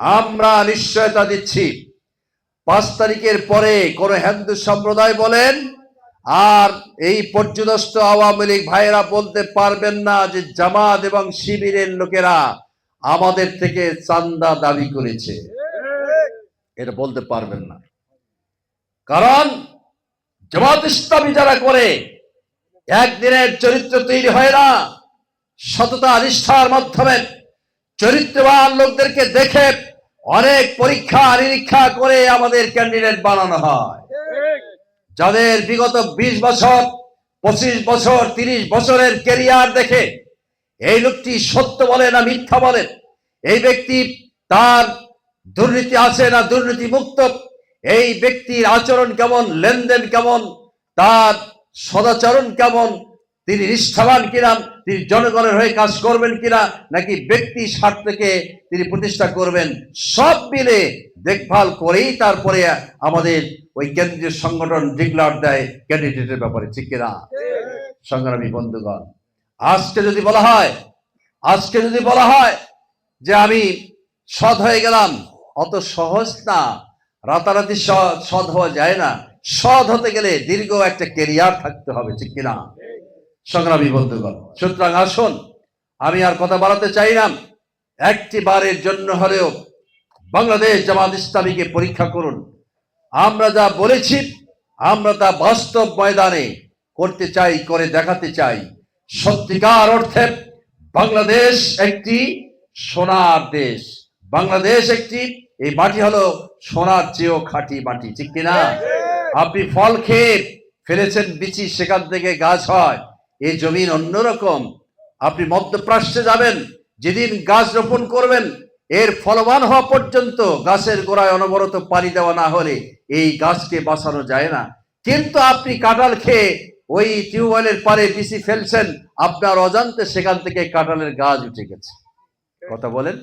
আমরা নিশ্চয়তা দিচ্ছি। পাঁচ তারিখের পরে কোন হিন্দু সম্প্রদায় বলেন, আর এই পর্যদস্ত আওয়ামী লীগ ভাইয়েরা বলতে পারবেন না যে জামাত এবং শিবিরের লোকেরা আমাদের থেকে চান্দা দাবি করেছে। এটা বলতে পারবেন না। কারণ জামাত ইসলামী যারা করে, একদিনের চরিত্র তৈরি হয় না। সততা নিষ্ঠার মাধ্যমে চরিত্রবান লোকদেরকে দেখে অনেক পরীক্ষা, নিরীক্ষা করে আমাদের ক্যান্ডিডেট বানানো হয়। যাদের বিগত ২০ বছর, পঁচিশ বছর, তিরিশ বছরের কেরিয়ার দেখে এই লোকটি সত্য বলে না মিথ্যা বলেন এই ব্যক্তি তার দুর্নীতি আছে না দুর্নীতি মুক্ত এই ব্যক্তির আচরণ কেমন, লেনদেন কেমন, তার সদাচরণ কেমন? তিনি নিষ্ঠাবান কিনা, তিনি জনগণের হয়ে কাজ করবেন কিনা, নাকি ব্যক্তি স্বার্থকে তিনি প্রতিষ্ঠা করবেন, সব মিলে দেখভাল করেই তারপরে আমাদের ওই কেন্দ্রীয় সংগঠন ডিক্লার দেয় ক্যান্ডিডেটের ব্যাপারে, ঠিক কিনা? সংগ্রামী বন্ধুগণ, আজকে যদি বলা হয়, আজকে যদি বলা হয় যে আমি সৎ হয়ে গেলাম, অত সহজ না, রাতারাতি সৎ হওয়া যায় না, সৎ হতে গেলে দীর্ঘ একটা কেরিয়ার থাকতে হবে, ঠিক কিনা? সংগ্রামী বন্ধুগণ। সুতরাং আসুন আমি আর কথা বাড়াতে চাই না। একটি বারের জন্য হলেও বাংলাদেশ জামাত ইসলামীকে পরীক্ষা করুন। আমরা যা বলেছি আমরা তা বাস্তব ময়দানে করতে চাই করে দেখাতে চাই। সত্যিকার অর্থে বাংলাদেশ একটি সোনার দেশ। বাংলাদেশ একটি এই মাটি হলো সোনার চেয়েও খাঁটি মাটি ঠিক কিনা? আপনি ফল খেয়ে ফেলেছেন বিচি সেখান থেকে গাছ হয়। এই জমিন অন্যরকম আপনি মধ্যপ্রাচ্যে যাবেন, যেদিন গাছ রোপণ করবেন, এর ফলবান হওয়া পর্যন্ত গাছের গোড়ায় অনবরত পানি দেওয়া না হলে এই গাছকে বাঁচানো যায় না। কিন্তু আপনি কাঁঠাল খেয়ে ওই টিউবওয়েলের পারে বিচি ফেলছেন, আপনার অজান্তে সেখান থেকে কাঁঠালের গাছ উঠে গেছে। কথা বলেন?